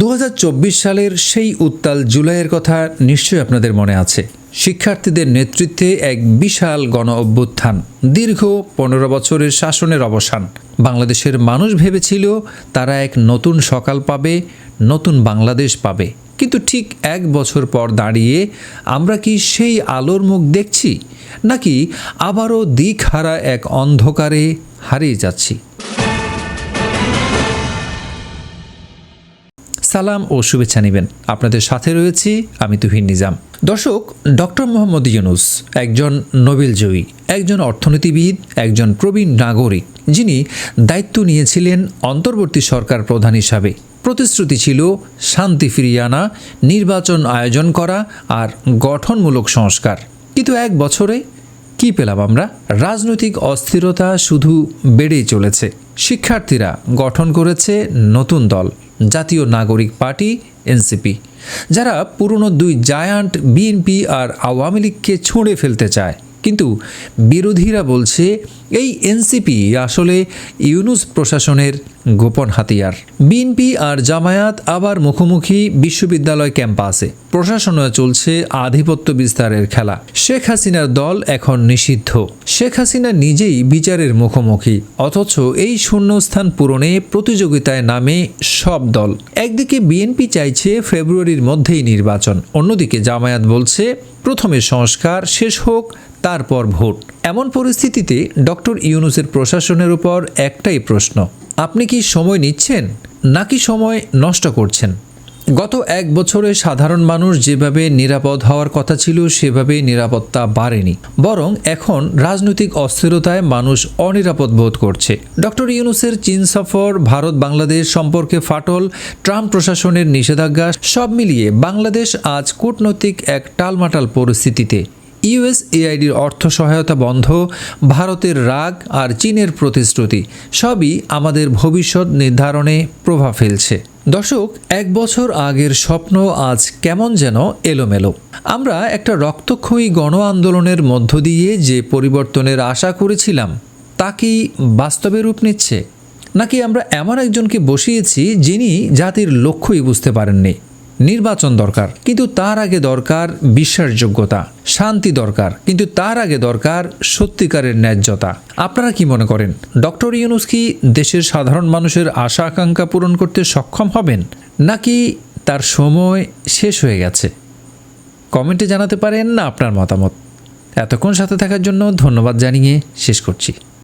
দু হাজার চব্বিশ সালের সেই উত্তাল জুলাইয়ের কথা নিশ্চয়ই আপনাদের মনে আছে। শিক্ষার্থীদের নেতৃত্বে এক বিশাল গণ অভ্যুত্থান, দীর্ঘ পনেরো বছরের শাসনের অবসান। বাংলাদেশের মানুষ ভেবেছিল তারা এক নতুন সকাল পাবে, নতুন বাংলাদেশ পাবে। কিন্তু ঠিক এক বছর পর দাঁড়িয়ে আমরা কি সেই আলোর মুখ দেখছি, নাকি আবারও দিক হারা এক অন্ধকারে হারিয়ে যাচ্ছি? সালাম ও শুভেচ্ছা নেবেন। আপনাদের সাথে রয়েছি আমি তুহিন নিজাম। দর্শক, ডক্টর মোহাম্মদ ইউনুস, একজন নোবেল জয়ী একজন অর্থনীতিবিদ, একজন প্রবীণ নাগরিক, যিনি দায়িত্ব নিয়েছিলেন অন্তর্বর্তী সরকার প্রধান হিসাবে। প্রতিশ্রুতি ছিল শান্তি ফিরিয়ে আনা, নির্বাচন আয়োজন করা আর গঠনমূলক সংস্কার। কিন্তু এক বছরে কি পেলাম আমরা? রাজনৈতিক অস্থিরতা শুধু বেড়েই চলেছে। শিক্ষার্থীরা গঠন করেছে নতুন দল। জাতীয় নাগরিক পার্টি, এনসিপি। যারা পুরনো দুই জায়ান্ট বিএনপি আর আওয়ামী লীগকে ছুঁড়ে ফেলতে চায়। কিন্তু বিরোধীরা বলছে, এই এনসিপি আসলে ইউনুস প্রশাসনের গোপন হাতিয়ার। বিএনপি আর জামায়াত আবার মুখোমুখি বিশ্ববিদ্যালয় ক্যাম্পাসে। প্রশাসনে চলছে আধিপত্য বিস্তারের খেলা। শেখ হাসিনার দল এখন নিষিদ্ধ। শেখ হাসিনা নিজেই বিচারের মুখোমুখি। অথচ এই শূন্যস্থান পূরণে প্রতিযোগিতায় নামে সব দল। একদিকে বিএনপি চাইছে ফেব্রুয়ারির মধ্যেই নির্বাচন। অন্যদিকে জামায়াত বলছে, প্রথমে সংস্কার, শেষ হোক, তারপর ভোট। এমন পরিস্থিতিতে ডক্টর ইউনুসের প্রশাসনের উপর একটাই প্রশ্ন, আপনি কি সময় নিচ্ছেন নাকি সময় নষ্ট করছেন? গত এক বছরে সাধারণ মানুষ যেভাবে নিরাপদ হওয়ার কথা ছিল, সেভাবে নিরাপত্তা বাড়েনি। বরং এখন রাজনৈতিক অস্থিরতায় মানুষ অনিরাপদ বোধ করছে। ডক্টর ইউনুসের চীন সফর, ভারত বাংলাদেশ সম্পর্কে ফাটল, ট্রাম্প প্রশাসনের নিষেধাজ্ঞা, সব মিলিয়ে বাংলাদেশ আজ কূটনৈতিক এক টালমাটাল পরিস্থিতিতে। ইউএসএআইডির অর্থ সহায়তা বন্ধ, ভারতের রাগ আর চীনের প্রতিশ্রুতি, সবই আমাদের ভবিষ্যৎ নির্ধারণে প্রভাব ফেলছে। দর্শক, এক বছর আগের স্বপ্ন আজ কেমন যেন এলোমেলো। আমরা একটা রক্তক্ষয়ী গণ আন্দোলনের মধ্য দিয়ে যে পরিবর্তনের আশা করেছিলাম, তা কি বাস্তবে রূপ নিচ্ছে? নাকি আমরা এমন একজনকে বসিয়েছি যিনি জাতির লক্ষ্যই বুঝতে পারেননি? নির্বাচন দরকার, কিন্তু তার আগে দরকার বিশ্বাসযোগ্যতা, শান্তি দরকার, কিন্তু তার আগে দরকার সত্যিকারের ন্যায্যতা। আপনারা কি মনে করেন, ডক্টর ইউনুস কি দেশের সাধারণ মানুষের আশা আকাঙ্ক্ষা পূরণ করতে সক্ষম হবেন, নাকি তার সময় শেষ হয়ে গেছে? কমেন্টে জানাতে পারেন না আপনার মতামত। এতক্ষণ সাথে থাকার জন্য ধন্যবাদ জানিয়ে শেষ করছি।